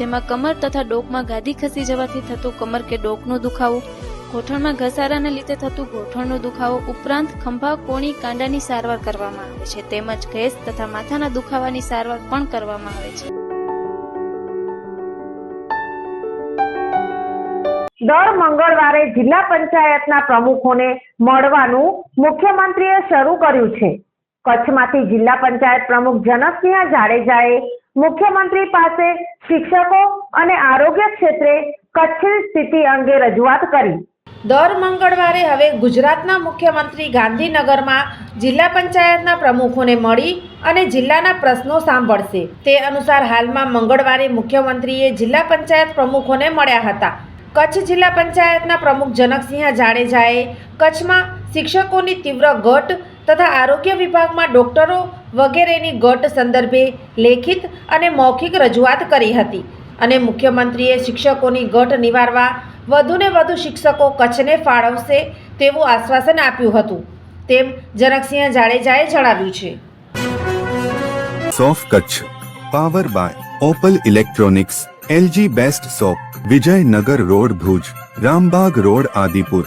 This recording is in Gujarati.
જેમાં કમર તથા ડોકમાં ગાદી ખસી જવાથી થતું કમર કે ડોકનો દુખાવો, ગોઠણમાં ઘસારાને લીધે થતું ગોઠણનો દુખાવો ઉપરાંત ખંભા, કોણી, કાંડાની સારવાર કરવામાં આવે છે. તેમજ ગેસ તથા માથાના દુખાવાની સારવાર પણ કરવામાં આવે છે. દર મંગળવારે જિલ્લા પંચાયતના પ્રમુખોને મળવાનું મુખ્યમંત્રીએ શરૂ કર્યું છે. કચ્છમાંથી જિલ્લા પંચાયત પ્રમુખ જનકસિંહ જાડેજાએ મુખ્યમંત્રી પાસે શિક્ષકો અને આરોગ્ય ક્ષેત્રે કચ્છની સ્થિતિ અંગે રજૂઆત કરી. દર મંગળવારે હવે ગુજરાતના મુખ્યમંત્રી ગાંધીનગરમાં જિલ્લા પંચાયતના પ્રમુખોને મળી અને જિલ્લાના પ્રશ્નો સાંભળશે. તે અનુસાર હાલમાં મંગળવારે મુખ્યમંત્રીએ જિલ્લા પંચાયત પ્રમુખોને મળ્યા હતા. કચ્છ જિલ્લા પંચાયતના પ્રમુખ જનકસિંહ જાડેજાએ કચ્છમાં શિક્ષકોની તીવ્ર ઘટ તથા આરોગ્ય વિભાગમાં ડોક્ટરો વગેરેની ઘટ સંદર્ભે લેખિત અને મૌખિક રજૂઆત કરી હતી અને મુખ્યમંત્રીએ શિક્ષકોની ઘટ નિવારવા વધુને વધુ શિક્ષકો કચ્છને ફાળવશે તેવું આશ્વાસન આપ્યું હતું. તેમ જનકસિંહ જાડેજાએ જણાવ્યું છે. સોફ Kutch, power by Opal electronics, LG best shop Vijaynagar road Bhuj, Rambag road Adipur.